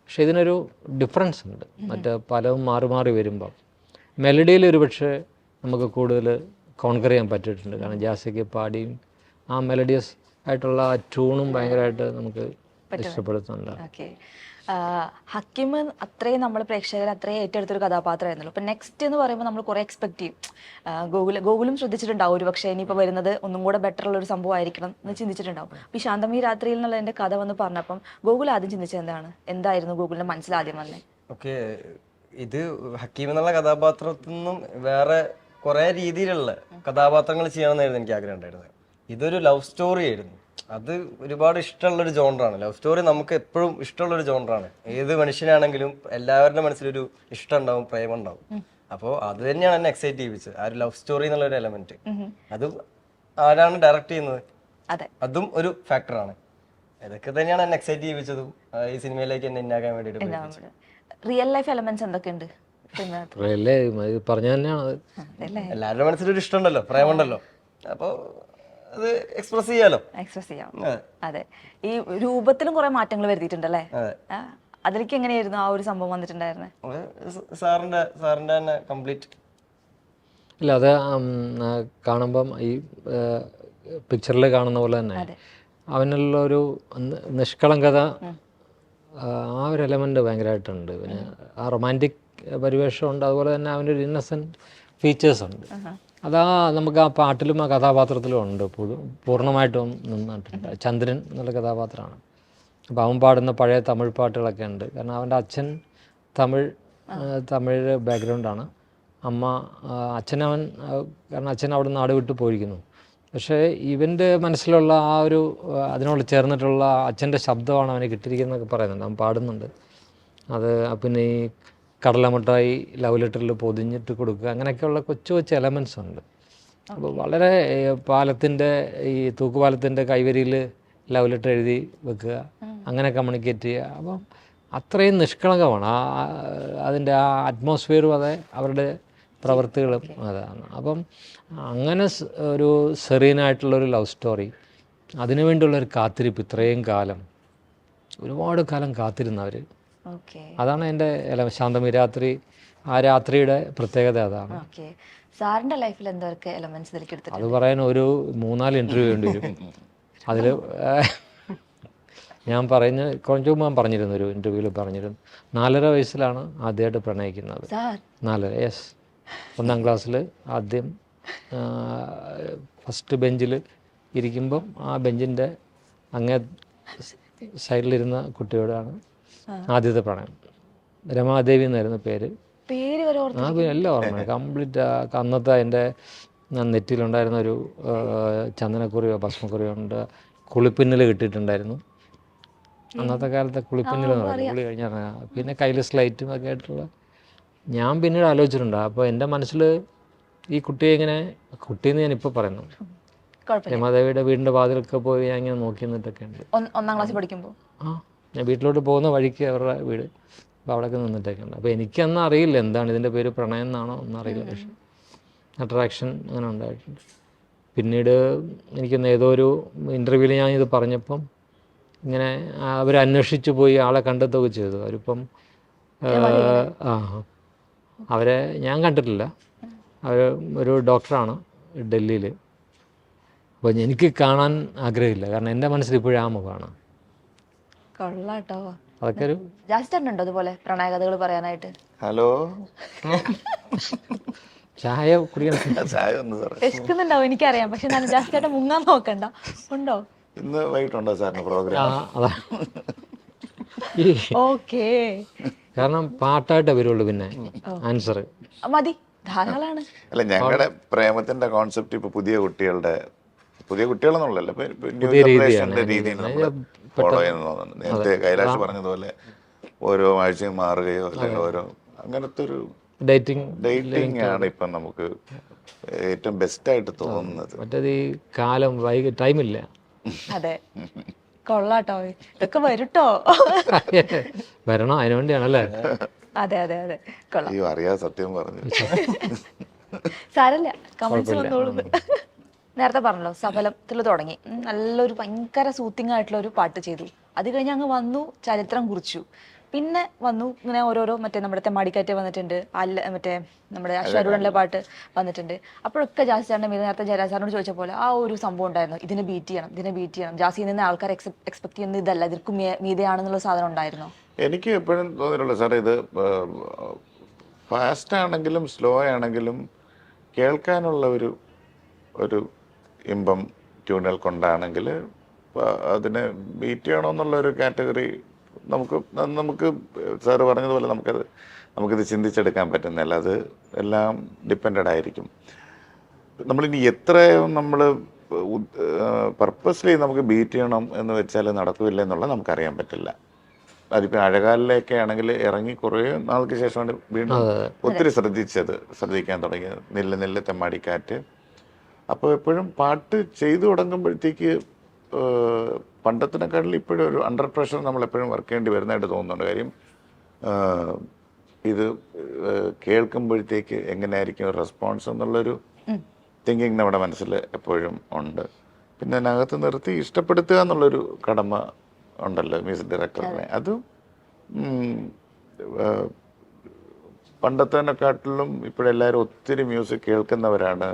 പക്ഷേ ഇതിനൊരു ഡിഫറൻസ് ഉണ്ട്. മറ്റേ പലവും മാറി മാറി വരുമ്പം. മെലഡിയിൽ ഒരുപക്ഷെ നമുക്ക് കൂടുതൽ കോൺകർ ചെയ്യാൻ പറ്റിയിട്ടുണ്ട്. കാരണം ജാസിക്ക് പാടിയും ആ മെലഡിയസ് ആയിട്ടുള്ള ആ ട്യൂണും ഭയങ്കരമായിട്ട് നമുക്ക് ഇഷ്ടപ്പെടുത്തുന്നുണ്ട് ഓക്കെ ഹക്കിം അത്രയും നമ്മൾ പ്രേക്ഷകർ അത്രയും ഏറ്റെടുത്തൊരു കഥാപാത്രമായിരുന്നല്ലോ. അപ്പം നെക്സ്റ്റ് എന്ന് പറയുമ്പോൾ നമ്മൾ കുറേ എക്സ്പെക്ട് ചെയ്യും. ഗൂഗിൾ ഗൂഗിളും ശ്രദ്ധിച്ചിട്ടുണ്ടാവും ഒരു പക്ഷേ ഇനിയിപ്പോൾ വരുന്നത് ഒന്നും കൂടെ ബെറ്റർ ഉള്ള ഒരു സംഭവമായിരിക്കണം എന്ന് ചിന്തിച്ചിട്ടുണ്ടാവും. അപ്പം ഈ ശാന്തമി രാത്രിയിൽ എന്നുള്ള എന്റെ കഥ വന്ന് പറഞ്ഞപ്പം ഗൂഗിൾ ആദ്യം ചിന്തിച്ചത് എന്താണ്? എന്തായിരുന്നു ഗൂഗിളിന്റെ മനസ്സിൽ ആദ്യം വന്നേ? ഓക്കെ ഇത് ഹക്കീം എന്നുള്ള കഥാപാത്രത്തിൽ നിന്നും വേറെ കുറേ രീതിയിലുള്ള കഥാപാത്രങ്ങൾ ചെയ്യണമെന്നായിരുന്നു എനിക്ക് ആഗ്രഹം ഉണ്ടായിരുന്നത്. ഇതൊരു ലവ് സ്റ്റോറി ആയിരുന്നു അത് ഒരുപാട് ഇഷ്ടമുള്ള ഒരു ജോണറാണ്. ലവ് സ്റ്റോറി നമുക്ക് എപ്പോഴും ഇഷ്ടമുള്ള ഒരു ജോണറാണ്. ഏത് മനുഷ്യനാണെങ്കിലും എല്ലാവരുടെ മനസ്സിലൊരു ഇഷ്ടം ഉണ്ടാവും പ്രേമം ഉണ്ടാവും അപ്പോൾ അത് തന്നെയാണ് എന്നെ എക്സൈറ്റ് ചെയ്യിച്ചത് ആ ഒരു ലവ് സ്റ്റോറി എന്നുള്ള ഒരു എലമെന്റ് അത് ആരാണ് ഡയറക്റ്റ് ചെയ്യുന്നത്? അതെ. അതും ഒരു ഫാക്ടറാണ് ഇതൊക്കെ തന്നെയാണ് എന്നെ എക്സൈറ്റ് ചെയ്യിപ്പിച്ചതും. ഈ സിനിമയിലേക്ക് എന്നെ ഇന്നാക്കാൻ വേണ്ടിയിട്ട് റിയൽ ലൈഫ് എലമെന്റ്സ് എന്തൊക്കെയുണ്ട്? പറഞ്ഞ തന്നെയാണ്. എല്ലാവരുടെ മനസ്സിലൊരു ഇഷ്ടമുണ്ടല്ലോ പ്രേമുണ്ടല്ലോ അപ്പൊ അത് എക്സ്പ്രസ് ചെയ്യാലോ? എക്സ്പ്രസ് ചെയ്യാം. അതെ. ഈ രൂപത്തിലും കുറെ മാറ്റങ്ങൾ വരുത്തിയിട്ടുണ്ടല്ലേ? അതിലേക്ക് എങ്ങനെയായിരുന്നു ആ ഒരു സംഭവം വന്നിട്ടുണ്ടായിരുന്നത് സാറിന്റെ സാറിന്റെ തന്നെ കംപ്ലീറ്റ് ഇല്ല അത് കാണുമ്പം ഈ പിക്ചറിൽ കാണുന്ന പോലെ തന്നെ. അവനുള്ള ഒരു നിഷ്കളങ്കത ആ, ആ ഒരു എലമെന്റ് ഭയങ്കരമായിട്ടുണ്ട് പിന്നെ ആ റൊമാന്റിക് പരിവേഷമുണ്ട് അതുപോലെ തന്നെ അവന്റെ ഒരു ഇന്നസെന്റ് ഫീച്ചേഴ്സ് ഉണ്ട് അതാ നമുക്ക് ആ പാട്ടിലും ആ കഥാപാത്രത്തിലും ഉണ്ട്. പൂർണമായിട്ടും നിന്നിട്ടുണ്ട് ചന്ദ്രൻ എന്നുള്ള കഥാപാത്രമാണ്. അപ്പോൾ അവൻ പാടുന്ന പഴയ തമിഴ് പാട്ടുകളൊക്കെ ഉണ്ട്. കാരണം അവന്റെ അച്ഛൻ തമിഴ് തമിഴ് ബാക്ക്ഗ്രൗണ്ടാണ് അമ്മ അച്ഛനവൻ കാരണം അച്ഛൻ അവിടെ നാട് വിട്ടു പോയിരിക്കുന്നു. പക്ഷേ ഇവന്റെ മനസ്സിലുള്ള ആ ഒരു അതിനോട് ചേർന്നിട്ടുള്ള അച്ഛന്റെ ശബ്ദമാണ് അവനെ കിട്ടിയിരിക്കുന്നതൊക്കെ പറയുന്നുണ്ട്. അവൻ പാടുന്നുണ്ട്. അത് പിന്നെ ഈ കടലമുട്ടായി ലവ് ലെറ്ററിൽ പൊതിഞ്ഞിട്ട് കൊടുക്കുക. അങ്ങനെയൊക്കെയുള്ള കൊച്ചു കൊച്ചു എലമെൻസ് ഉണ്ട്. അപ്പോൾ വളരെ പാലത്തിന്റെ ഈ തൂക്കുപാലത്തിന്റെ കൈവരിയിൽ ലവ് ലെറ്റർ എഴുതി വെക്കുക. അങ്ങനെ കമ്മ്യൂണിക്കേറ്റ് ചെയ്യുക. അപ്പം അത്രയും നിഷ്കളങ്കമാണ്. ആ അതിന്റെ ആ അറ്റ്മോസ്ഫിയറും അതെ അവരുടെ പ്രവൃത്തികളും അതാണ്. അപ്പം അങ്ങനെ ഒരു സെറീനായിട്ടുള്ളൊരു ലവ് സ്റ്റോറി അതിനുവേണ്ടിയുള്ളൊരു കാത്തിരിപ്പ് ഇത്രയും കാലം. ഒരുപാട് കാലം കാത്തിരുന്നവർ അതാണ് എന്റെ ശാന്തമി രാത്രി. ആ രാത്രിയുടെ പ്രത്യേകത അതാണ്. ഓക്കെ. സാറിന്റെ ലൈഫിൽ എന്തൊക്കെ എലമെന്റ്സ് ഇതിലേക്ക് അത് പറയാൻ ഒരു മൂന്നാൽ ഇന്റർവ്യൂ ഉണ്ട് വരും. അതിൽ ഞാൻ പറയുന്ന കുറച്ചു മുമ്പ് ഞാൻ പറഞ്ഞിരുന്നു ഒരു ഇന്റർവ്യൂവിൽ പറഞ്ഞിരുന്നു. നാലര വയസ്സിലാണ് ആദ്യമായിട്ട് പ്രണയിക്കുന്നത്. സാർ. നാലര യെസ് ഒന്നാം ക്ലാസ്സിൽ ആദ്യം ഫസ്റ്റ് ബെഞ്ചിൽ ഇരിക്കുമ്പം ആ ബെഞ്ചിന്റെ അങ്ങേ സൈഡിലിരുന്ന കുട്ടിയോടാണ് ആദ്യത്തെ പ്രണയം. രമാദേവി എന്നായിരുന്നു പേര്. പേര് വരെ ആ പിന്നെ എല്ലാം ഓർമ്മ കംപ്ലീറ്റ് അന്നത്തെ എന്റെ നെറ്റിയിലുണ്ടായിരുന്ന ഒരു ചന്ദനക്കുറിയോ ഭസ്മക്കുറിയോ ഉണ്ട്. കുളിപ്പിന്നൽ കിട്ടിയിട്ടുണ്ടായിരുന്നു. അന്നത്തെ കാലത്തെ കുളിപ്പിന്നൽ എന്ന് പറയുന്നത്. കുളി കഴിഞ്ഞാൽ പിന്നെ കയ്യിൽ സ്ലൈറ്റും ഒക്കെ ആയിട്ടുള്ള. ഞാൻ പിന്നീട് ആലോചിച്ചിട്ടുണ്ട്. അപ്പോൾ എന്റെ മനസ്സിൽ ഈ കുട്ടിയെ ഇങ്ങനെ കുട്ടിയെന്ന് ഞാൻ ഇപ്പോൾ പറയുന്നു രമാദേവിയുടെ വീടിന്റെ വാതിലൊക്കെ പോയി ഞാൻ ഇങ്ങനെ നോക്കി നിന്നിട്ടൊക്കെ ഉണ്ട് ഒന്ന് ഒന്നാം ക്ലാസ്സിൽ പഠിക്കുമ്പോൾ ആ. ഞാൻ വീട്ടിലോട്ട് പോകുന്ന വഴിക്ക് അവരുടെ വീട്. അപ്പോൾ അവിടെയൊക്കെ നിന്നിട്ടേക്കുണ്ട് അപ്പോൾ എനിക്കന്ന് അറിയില്ല എന്താണ് ഇതിന്റെ പേര് പ്രണയം എന്നാണോ എന്നറിയില്ല പക്ഷേ അട്രാക്ഷൻ അങ്ങനെ ഉണ്ടായിട്ടുണ്ട്. പിന്നീട് എനിക്കൊന്ന് ഏതോ ഒരു ഇന്റർവ്യൂവിൽ ഞാൻ ഇത് പറഞ്ഞപ്പം ഇങ്ങനെ അവർ അന്വേഷിച്ചു പോയി ആളെ കണ്ടെത്തുകയൊക്കെ ചെയ്തു. അവരിപ്പം ആ അവരെ ഞാൻ കണ്ടിട്ടില്ല. അവർ ഒരു ഡോക്ടറാണ് ഡൽഹിയിൽ. അപ്പോൾ എനിക്ക് കാണാൻ ആഗ്രഹമില്ല. കാരണം എന്റെ മനസ്സിൽ ഇപ്പോഴും ആ മുഖമാണ്. കൊള്ളാട്ടോ. അതൊക്കെ ഒരു ജാസ്റ്റുണ്ടോ അതുപോലെ പ്രണയകഥകൾ പറയാനായിട്ട്? ഹലോ? ചായ കുടിക്കണം. ചായ ഒന്ന് സാറേ. വിശക്കുന്നുണ്ടാവും എനിക്കറിയാം. പക്ഷെ ഞാൻ ജാസ്റ്റായിട്ട് മുങ്ങാൻ നോക്കണ്ട. ഉണ്ടോ? ഇന്ന് വൈകിട്ടുണ്ടോ സാറിന് ആ പ്രോഗ്രാം അതാ. ഈ ഓക്കേ. കാരണം പാട്ടായിട്ടേ വരുള്ളൂ പിന്നെ ആൻസർ. മതി. ധാരാളാണ്. അല്ല ഞങ്ങളുടെ പ്രേമത്തിന്റെ കോൺസെപ്റ്റ് ഇപ്പൊ പുതിയ കുട്ടികളുടെ പുതിയ കുട്ടികളെന്നുള്ളല്ലോ ഇപ്പൊ ന്യൂ പുതിയ ജനറേഷന്റെ രീതിയാണ്. രീതിയിൽ നമ്മൾ ഫോളോ ചെയ്യുന്നു തോന്നുന്നു. നേരത്തെ കൈലാഷ് പറഞ്ഞതുപോലെ ഓരോ ആഴ്ചയും മാറുകയോ അല്ലെങ്കിൽ ഓരോ അങ്ങനത്തെ ഒരു ഡേറ്റിംഗ് ഡേറ്റിംഗ് ആണ് ഇപ്പം നമുക്ക് ഏറ്റവും ബെസ്റ്റ് ആയിട്ട് തോന്നുന്നത്. മറ്റേത് ഈ കാലം വൈകി ടൈമില്ല. അതെ. കൊള്ളാട്ടോ. ഇതൊക്കെ വരട്ടോ. വരണോ അതിനു വേണ്ടിയാണല്ലേ അതെ അതെ അതെ. കൊള്ളാം. അയ്യോ അറിയാതെ സത്യം പറഞ്ഞു. സാരല്ല. കമന്റ്സ് വന്നോളൂ. നേരത്തെ പറഞ്ഞല്ലോ സഫലത്തിൽ തുടങ്ങി. നല്ലൊരു ഭയങ്കര സൂത്തിങ് ആയിട്ടുള്ള ഒരു പാട്ട് ചെയ്തു. അത് കഴിഞ്ഞ് അങ്ങ് വന്നു ചരിത്രം കുറിച്ചു. പിന്നെ വന്നു ഇങ്ങനെ ഓരോരോ മറ്റേ നമ്മുടെ തെമ്മാടിക്കാറ്റ് വന്നിട്ടുണ്ട് അല്ല മറ്റേ നമ്മുടെ അശ്വരുടനിലെ പാട്ട് വന്നിട്ടുണ്ട്. അപ്പോഴൊക്കെ ജാസി സാറിന്റെ മീത നേരത്തെ ജയരാജ് സാറിനോട് ചോദിച്ച പോലെ ആ ഒരു സംഭവം ഉണ്ടായിരുന്നു. ഇതിനെ ബീറ്റ് ചെയ്യണം ഇതിനെ ബീറ്റ് ചെയ്യണം. ജാസിയിൽ നിന്ന് ആൾക്കാർ എക്സ്പെക്ട് ചെയ്യുന്ന ഇതല്ല ഇതിർക്കും മീതയാണെന്നുള്ള സാധനം ഉണ്ടായിരുന്നു? എനിക്ക് എപ്പോഴും തോന്നിയിട്ടുള്ളത് സാറേ ഇത് ഫാസ്റ്റ് ആണെങ്കിലും സ്ലോ ആണെങ്കിലും കേൾക്കാനുള്ള ഒരു ഒരു ഇമ്പം ട്യൂണുകൾ കൊണ്ടാണെങ്കിൽ അതിനെ ബീറ്റ് ചെയ്യണമെന്നുള്ളൊരു കാറ്റഗറി നമുക്ക് നമുക്ക് സാറ് പറഞ്ഞതുപോലെ നമുക്കത് നമുക്കിത് ചിന്തിച്ചെടുക്കാൻ പറ്റുന്നില്ല. അത് എല്ലാം ഡിപ്പെൻഡ് ആയിരിക്കും. നമ്മളിനി എത്ര നമ്മൾ പർപ്പസ്ലി നമുക്ക് ബീറ്റ് ചെയ്യണം എന്ന് വെച്ചാൽ നടക്കില്ല എന്നുള്ളത് നമുക്കറിയാൻ പറ്റില്ല. അതിപ്പോൾ അഴകാലിലേക്കെ ആണെങ്കിൽ ഇറങ്ങി കുറേ നാൾക്ക് ശേഷമാണ് വീണ്ടും ഒത്തിരി ശ്രദ്ധിച്ചത് ശ്രദ്ധിക്കാൻ തുടങ്ങിയത്. നെല്ല് നെല്ല് തെമ്മാടിക്കാറ്റ്. അപ്പോൾ എപ്പോഴും പാട്ട് ചെയ്തു തുടങ്ങുമ്പോഴത്തേക്ക് പണ്ടത്തിനെക്കാട്ടിൽ ഇപ്പോഴും ഒരു അണ്ടർ പ്രഷർ നമ്മൾ എപ്പോഴും വർക്ക് ചെയ്യേണ്ടി വരുന്നതായിട്ട് തോന്നുന്നുണ്ട്. കാര്യം ഇത് കേൾക്കുമ്പോഴത്തേക്ക് എങ്ങനെയായിരിക്കും റെസ്പോൺസ് എന്നുള്ളൊരു തിങ്കിങ് നമ്മുടെ മനസ്സിൽ എപ്പോഴും ഉണ്ട്. പിന്നെ അതിനകത്ത് നിർത്തി ഇഷ്ടപ്പെടുത്തുക എന്നുള്ളൊരു കടമ ഉണ്ടല്ലോ മ്യൂസിക് ഡയറക്ടറിനെ അതും. പണ്ടത്തേനെക്കാട്ടിലും ഇപ്പോഴെല്ലാവരും ഒത്തിരി മ്യൂസിക് കേൾക്കുന്നവരാണ്.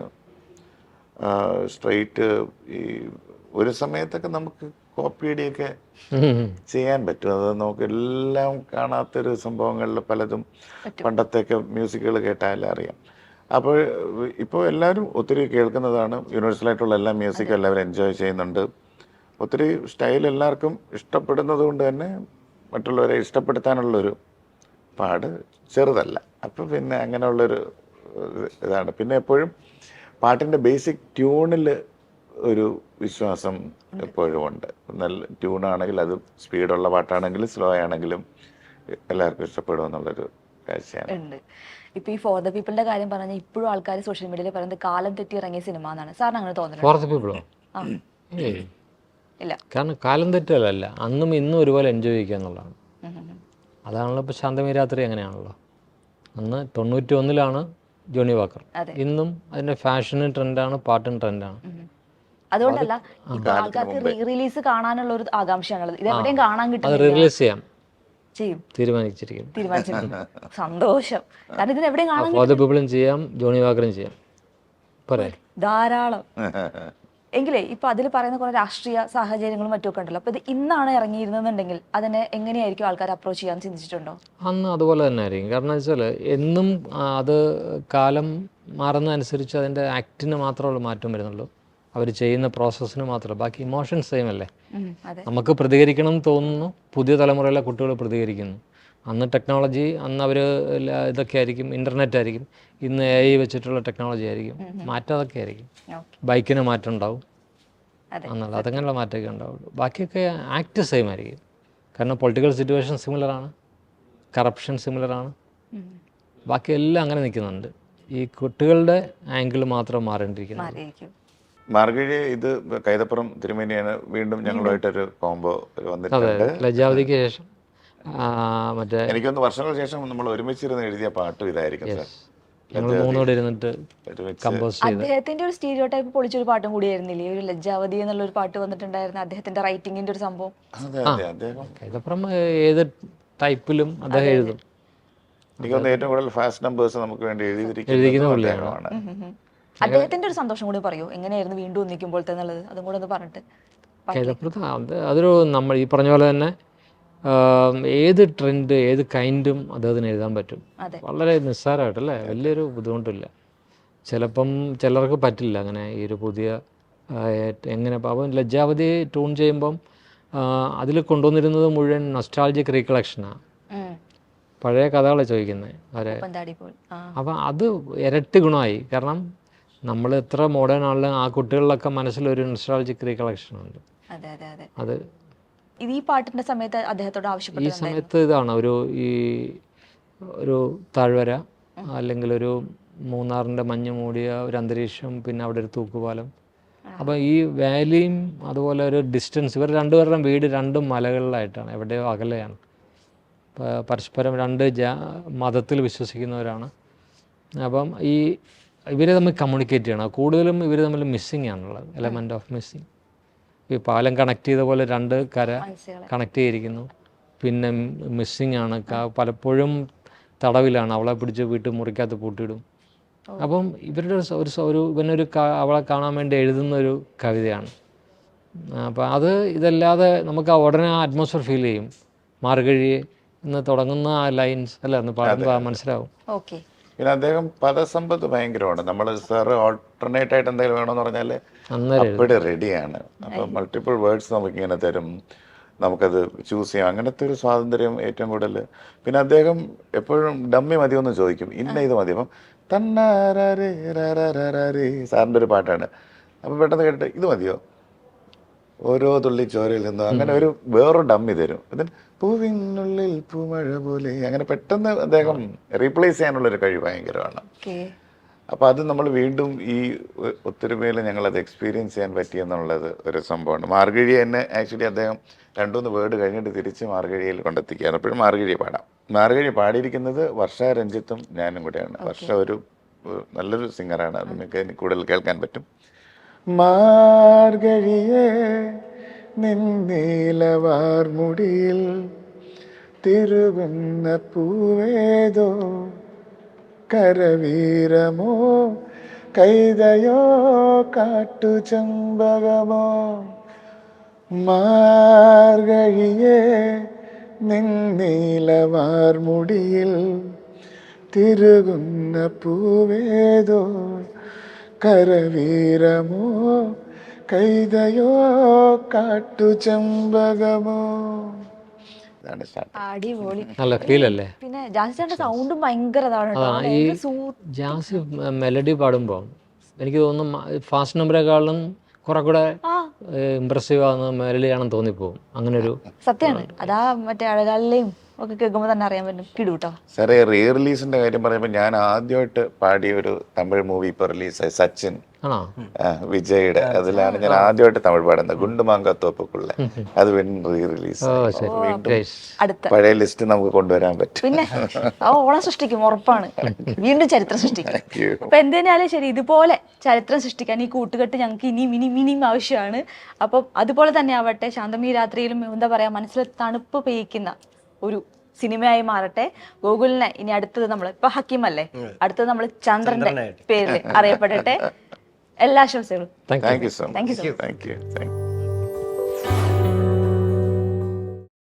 സ്ട്രെയിറ്റ് ഈ ഒരു സമയത്തൊക്കെ നമുക്ക് കോപ്പിയടിയൊക്കെ ചെയ്യാൻ പറ്റും. അത് നമുക്ക് എല്ലാം കാണാത്തൊരു സംഭവങ്ങളിൽ പലതും പണ്ടത്തെയൊക്കെ മ്യൂസിക്കുകൾ കേട്ടാൽ അറിയാം. അപ്പോൾ ഇപ്പോൾ എല്ലാവരും ഒത്തിരി കേൾക്കുന്നതാണ്. യൂണിവേഴ്സൽ ആയിട്ടുള്ള എല്ലാ മ്യൂസിക്കും എല്ലാവരും എൻജോയ് ചെയ്യുന്നുണ്ട്. ഒത്തിരി സ്റ്റൈൽ എല്ലാവർക്കും ഇഷ്ടപ്പെടുന്നത് കൊണ്ട് തന്നെ മറ്റുള്ളവരെ ഇഷ്ടപ്പെടുത്താനുള്ളൊരു പാട് ചെറുതല്ല. അപ്പോൾ പിന്നെ അങ്ങനെയുള്ളൊരു ഇതാണ്. പിന്നെ എപ്പോഴും പാട്ടിന്റെ ബേസിക് ട്യൂണിൽ ഒരു വിശ്വാസം എപ്പോഴും ഉണ്ട്. നല്ല ട്യൂണാണെങ്കിൽ അത് സ്പീഡുള്ള പാട്ടാണെങ്കിലും സ്ലോ ആണെങ്കിലും എല്ലാവർക്കും ഇഷ്ടപ്പെടും എന്നുള്ളൊരു ഉണ്ട്. ഇപ്പൊ ഈ ഫോർ ദ പീപ്പിളിന്റെ കാര്യം പറഞ്ഞ ഇപ്പോഴും ആൾക്കാർ സോഷ്യൽ മീഡിയയിൽ പറയുന്നത് കാലം തെറ്റി ഇറങ്ങിയ സിനിമ എന്നാണ്. സാറിന് അങ്ങനെ തോന്നുന്നത് ഫോർ ദ പീപ്പിളോ ആ. ഇല്ല. കാരണം കാലം തെറ്റല്ല അന്നും ഇന്നും ഒരുപോലെ എൻജോയ് ചെയ്യുക എന്നുള്ളതാണ്. അതാണല്ലോ ഇപ്പൊ ശാന്തമി രാത്രി അങ്ങനെയാണല്ലോ അന്ന് തൊണ്ണൂറ്റി ഒന്നിലാണ് ജോണി വാക്കർ. ഇന്നും അതിന്റെ ഫാഷൻ ട്രെൻഡാണ് പാട്ടും ട്രെൻഡാണ്. അതുകൊണ്ടല്ല ഇപ്പൊ ആൾക്കാർക്ക് റീ റിലീസ് കാണാനുള്ള ഒരു ആകാംക്ഷയാണുള്ളത്. ഇത് എവിടെയും കാണാൻ അത് കിട്ടുന്നില്ല. റിലീസ് ചെയ്യാം. ചെയ്യും. തീരുമാനിച്ചിരിക്കുന്നു. തീരുമാനിച്ചിരിക്കുന്നു. സന്തോഷം. കാരണം ഇതിന് എവിടെയും കാണാൻ ഫോർ ദ പീപ്പിളും ചെയ്യാം ജോണി വാക്കറും ചെയ്യാം. പോരെ. ധാരാളം. [LAUGHS] എങ്കിലേ ഇപ്പൊ അതിൽ പറയുന്ന കുറെ രാഷ്ട്രീയ സാഹചര്യങ്ങളും മറ്റുമൊക്കെ ഉണ്ടല്ലോ. അപ്പൊ ഇത് ഇന്നാണ് ഇറങ്ങിയിരുന്നെന്നുണ്ടെങ്കിൽ അതിനെ എങ്ങനെയായിരിക്കും ആൾക്കാർ അപ്രോച്ച് ചെയ്യാൻ ചിന്തിച്ചിട്ടുണ്ടോ? അന്ന് അതുപോലെ തന്നെ ആയിരിക്കും. കാരണം വെച്ചാൽ എന്നും അത് കാലം മാറുന്നതനുസരിച്ച് അതിന്റെ ആക്ടിന് മാത്രമുള്ള മാറ്റം വരുന്നുള്ളൂ. അവർ ചെയ്യുന്ന പ്രോസസ്സിന് മാത്രമല്ല ബാക്കി ഇമോഷൻ സെയിം അല്ലേ? നമുക്ക് പ്രതികരിക്കണം എന്ന് തോന്നുന്നു. പുതിയ തലമുറയിലെ കുട്ടികൾ പ്രതികരിക്കുന്നു. അന്ന് ടെക്നോളജി അന്ന് അവർ ഇതൊക്കെ ആയിരിക്കും ഇന്റർനെറ്റ് ആയിരിക്കും. ഇന്ന് എ ഐ വെച്ചിട്ടുള്ള ടെക്നോളജി ആയിരിക്കും. മാറ്റം അതൊക്കെ ആയിരിക്കും. ഓക്കെ ബൈക്കിന് മാറ്റം ഉണ്ടാവും. അതെ എന്നുള്ള അതങ്ങനെയുള്ള മാറ്റമൊക്കെ ഉണ്ടാവുള്ളൂ. ബാക്കിയൊക്കെ ആക്ട് സെയിം ആയിരിക്കും. കാരണം പൊളിറ്റിക്കൽ സിറ്റുവേഷൻ സിമിലറാണ് കറപ്ഷൻ സിമിലറാണ് ബാക്കി എല്ലാം അങ്ങനെ നിൽക്കുന്നുണ്ട്. ഈ കുട്ടികളുടെ ആംഗിൾ മാത്രം മാറേണ്ടിയിരിക്കുന്നു മാറിയിരിക്കും. മാർഗഴി ഇത് കൈതപ്പുറം തിരുമേനിയാണ് വീണ്ടും ഞങ്ങളുമായിട്ടൊരു കോംബോ വന്നിട്ടുണ്ട്. ലജ്ജാവതിക്ക് ശേഷം. മറ്റേ എനിക്കൊന്ന് വർഷങ്ങൾക്ക് ശേഷം നമ്മൾ ഒരുമിച്ചിരുന്ന് എഴുതിയ പാട്ട് ഇതായിരിക്കും സാർ. ഞങ്ങൾ മൂന്നോടെ ഇരുന്നിട്ട് കമ്പോസ് ചെയ്ത്. അദ്ദേഹത്തിന്റെ ഒരു സ്റ്റീരിയോ ടൈപ്പ് പൊളിച്ചൊരു പാട്ടും കൂടി ആയിരുന്നില്ലേ ഒരു ലജ്ജാവതി എന്നുള്ള ഒരു പാട്ട് വന്നിട്ടുണ്ടായിരുന്നു അദ്ദേഹത്തിന്റെ റൈറ്റിംഗിന്റെ ഒരു സംഭവം. അതെ അതെ അദ്ദേഹം കൈതപ്പുറം ഏത് ടൈപ്പിലും അദ്ദേഹം എഴുതും. എനിക്ക് തോന്നുന്നു ഏറ്റവും കൂടുതൽ ഫാസ്റ്റ് നമ്പേഴ്സ് നമുക്ക് വേണ്ടി എഴുതിയിരിക്കുന്ന. അദ്ദേഹത്തിന്റെ ഒരു സന്തോഷം കൂടി പറയൂ. എങ്ങനെയായിരുന്നു വീണ്ടും ഒന്നിക്കുമ്പോഴത്തെ എന്നുള്ളത്? അതും കൂടെ ഒന്ന് പറഞ്ഞിട്ട്. കൈതപ്പുറത്ത് അതൊരു നമ്മൾ ഈ പറഞ്ഞ പോലെ തന്നെ ഏത് ട്രെൻഡ് ഏത് കൈൻഡും അദ്ദേഹത്തിന് എഴുതാൻ പറ്റും. വളരെ വളരെ നിസ്സാരമായിട്ടല്ലേ വലിയൊരു ബുദ്ധിമുട്ടില്ല. ചിലപ്പം ചിലർക്ക് പറ്റില്ല അങ്ങനെ ഈ ഒരു പുതിയ എങ്ങനെ അപ്പം ലജ്ജാവതി ട്യൂൺ ചെയ്യുമ്പം അതിൽ കൊണ്ടുവന്നിരുന്നത് മുഴുവൻ നൊസ്റ്റാൾജിക് റീകളക്ഷനാണ് പഴയ കഥകളെ ചോദിക്കുന്നത് അവരെ അപ്പം അത് ഇരട്ടി ഗുണമായി. കാരണം നമ്മൾ എത്ര മോഡേൺ ആണെങ്കിലും ആ കുട്ടികളിലൊക്കെ മനസ്സിലൊരു നൊസ്റ്റാൾജിക് റീകളക്ഷൻ ഉണ്ട്. അത് ഇത് ഈ പാട്ടിന്റെ സമയത്ത് അദ്ദേഹത്തോട് ഈ ആവശ്യപ്പെട്ടത് സമയത്ത് ഇതാണ് ഒരു ഈ ഒരു താഴ്വര അല്ലെങ്കിൽ ഒരു മൂന്നാറിന്റെ മഞ്ഞ് മൂടിയ ഒരു അന്തരീക്ഷം പിന്നെ അവിടെ ഒരു തൂക്കുപാലം. അപ്പോൾ ഈ വാലിയും അതുപോലെ ഒരു ഡിസ്റ്റൻസ് ഇവർ രണ്ടുപേരുടെയും വീട് രണ്ടും മലകളിലായിട്ടാണ് എവിടെയോ അകലെയാണ്. പരസ്പരം രണ്ട് ജാ മതത്തിൽ വിശ്വസിക്കുന്നവരാണ്. അപ്പം ഈ ഇവരെ തമ്മിൽ കമ്മ്യൂണിക്കേറ്റ് ചെയ്യണം. കൂടുതലും ഇവർ തമ്മിൽ മിസ്സിങ് ആണുള്ളത് എലമെന്റ് ഓഫ് മിസ്സിങ് ഈ പാലം കണക്ട് ചെയ്ത പോലെ രണ്ട് കര കണക്ട് ചെയ്തിരിക്കുന്നു. പിന്നെ മിസ്സിങ് ആണ്. പലപ്പോഴും തടവിലാണ്. അവളെ പിടിച്ച് വീട്ടിൽ മുറിക്കകത്ത് പൂട്ടിയിടും. അപ്പം ഇവരുടെ ഒരു ഒരു ഇവനൊരു അവളെ കാണാൻ വേണ്ടി എഴുതുന്ന ഒരു കവിതയാണ്. അപ്പോൾ അത് ഇതല്ലാതെ നമുക്ക് ആ ഉടനെ ആ അറ്റ്മോസ്ഫിയർ ഫീൽ ചെയ്യും. മാർഗഴി എന്ന് തുടങ്ങുന്ന ആ ലൈൻസ് അല്ല എന്ന് പാടുമ്പോൾ മനസ്സിലാവും ഓക്കെ. പിന്നെ അദ്ദേഹം പദസമ്പത്ത് ഭയങ്കരമാണ്. നമ്മൾ സാറ് ഓൾട്ടർനേറ്റ് ആയിട്ട് എന്തെങ്കിലും വേണമെന്ന് പറഞ്ഞാൽ അപ്പോഴും റെഡിയാണ് അപ്പൊ മൾട്ടിപ്പിൾ വേർഡ്സ് നമുക്കിങ്ങനെ തരും. നമുക്കത് ചൂസ് ചെയ്യാം. അങ്ങനത്തെ ഒരു സ്വാതന്ത്ര്യം ഏറ്റവും കൂടുതൽ. പിന്നെ അദ്ദേഹം എപ്പോഴും ഡമ്മി മതിയെന്ന് ചോദിക്കും. ഇന്ന ഇത് മതി. അപ്പം തന്നാരേ സാറിന്റെ ഒരു പാട്ടാണ്. അപ്പം പെട്ടെന്ന് കേട്ടിട്ട് ഇത് മതിയോ? ഓരോ തുള്ളി ചോരയിൽ നിന്നോ? അങ്ങനെ ഒരു വേറൊരു ഡമ്മി തരും. എന്നിട്ട് പൂവിനുള്ളിൽ പൂമഴ പോലെ. അങ്ങനെ പെട്ടെന്ന് അദ്ദേഹം റീപ്ലേസ് ചെയ്യാനുള്ള ഒരു കഴിവ് ഭയങ്കരമാണ്. അപ്പൊ അപ്പോൾ അത് നമ്മൾ വീണ്ടും ഈ ഒത്തൊരുമയിൽ ഞങ്ങൾ അത് എക്സ്പീരിയൻസ് ചെയ്യാൻ പറ്റിയെന്നുള്ളത് ഒരു സംഭവമാണ്. മാർഗഴി തന്നെ ആക്ച്വലി അദ്ദേഹം രണ്ടുമൂന്ന് വേർഡ് കഴിഞ്ഞിട്ട് തിരിച്ച് മാർഗഴിയിൽ കൊണ്ടെത്തിക്കുകയാണ്. അപ്പോഴും മാർഗഴി പാടാം. മാർഗഴി പാടിയിരിക്കുന്നത് വർഷ രഞ്ജിത്തും ഞാനും കൂടെയാണ്. വർഷ ഒരു നല്ലൊരു സിംഗറാണ് നിങ്ങൾക്ക് കൂടുതൽ കേൾക്കാൻ പറ്റും. മാർഗഴിയേ നിന്നീലവാർമുടിയിൽ തിരുകുന്ന പൂവേതോ കരവീരമോ കൈതയോ കാട്ടുചമ്പകമോ മാർഗഴിയേ നിന്നീലവാർമുടിയിൽ തിരുകുന്ന പൂവേതോ കരവീരമോ കൈതയോ കാട്ടുചമ്പകമോ? അടിപൊളി. നല്ല ഫീലല്ലേ പിന്നെ ജാസിന്റെ സൗണ്ടും ഭയങ്കര ഈ സൂ- ജാസ് മെലഡി പാടുമ്പോൾ എനിക്ക് തോന്നുന്നു ഫാസ്റ്റ് നമ്പറേക്കാളും കുറെ കൂടെ ഇമ്പ്രസീവ് ആവുന്ന മെലഡിയാണെന്ന് തോന്നിപ്പോവും. അങ്ങനെ ഒരു സത്യമാണ് അതാ മറ്റേ അഴകാലിലെയും ഒക്കെ കേൾക്കുമ്പോൾ തന്നെ അറിയാൻ പറ്റും. കിടൂട്ടോ സാറേ റീ റിലീസിന്റെ കാര്യം പറയുമ്പോൾ ഞാൻ ആദ്യമായിട്ട് പാടിയ ഒരു തമിഴ് മൂവി ഇപ്പോൾ റിലീസായി. സച്ചിൻ വിജയുടെ. അതിലാണ് ഞാൻ ആദ്യമായിട്ട് തമിഴ് പാടുന്നത്. ഗുണ്ടുമാങ്ക തോപ്പുക്കുള്ള. അത് വീണ്ടും റീ റിലീസ് ഓ ശരി. അടുത്ത. പഴയ ലിസ്റ്റ് നമുക്ക് കൊണ്ടുവരാൻ പറ്റും. പിന്നെ ആ ഓണം സൃഷ്ടിക്കും ഉറപ്പാണ്. വീണ്ടും ചരിത്രം സൃഷ്ടിക്കും. Thank you. അപ്പൊ എന്തിനാലും ശരി ഇതുപോലെ ചരിത്രം സൃഷ്ടിക്കാൻ ഈ കൂട്ടുകെട്ട് ഞങ്ങൾക്ക് ഇനിയും ഇനിയും ഇനിയും ആവശ്യമാണ്. അപ്പം അതുപോലെ തന്നെ ആവട്ടെ ശാന്തമീ രാത്രിയിലും എന്താ പറയാ മനസ്സിൽ തണുപ്പ് പെയ്യിക്കുന്ന ഒരു സിനിമയായി മാറട്ടെ. ഗോകുലിനെ ഇനി അടുത്തത് നമ്മൾ ഇപ്പൊ ഹക്കീം അല്ലേ? അടുത്തത് നമ്മൾ ചന്ദ്രന്റെ പേര് അറിയപ്പെടട്ടെ. എല്ലാ ആശംസകളും. Thank you thank you.